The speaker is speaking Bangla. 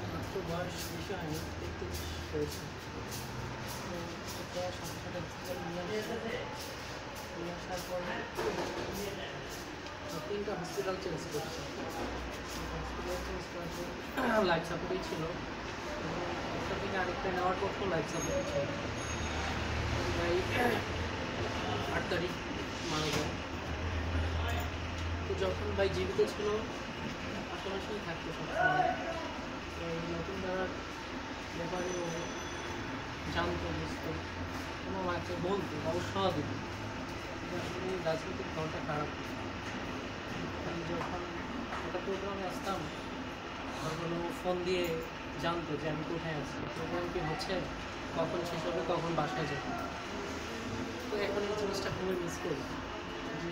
বেশি হয়নি তেত্রিশ হয়েছে তো এটা সাথে সাথে hospital নিয়ে আসে। নিয়ে আসার পর তিনটা হসপিটাল চেঞ্জ করছে হসপিটাল চেঞ্জ করার লাইফ সাপোর্টই ছিল একটা থেকে আরেকটা নেওয়ার পর লাইফ সাপোর্টই ছিল ভাই আট তারিখ মারা যায় যখন ভাই জীবিত ছিল আশেপাশেই থাকতো সবসময়। নতুন দ্বারার ব্যাপারে জানতো, বুঝতো। কোনো মাকে বলতো উৎসাহ দিত। আসলে এই রাজনৈতিক দলটা খারাপ। যখন একটা প্রোগ্রামে আসতাম, তখন ফোন দিয়ে জানতো যে আমি কোথায় আছি। প্রোগ্রাম কি হচ্ছে? কখন শেষ হবে? কখন বাসায় যাব? তো এখন এই জিনিসটা খুবই মিস করি। যে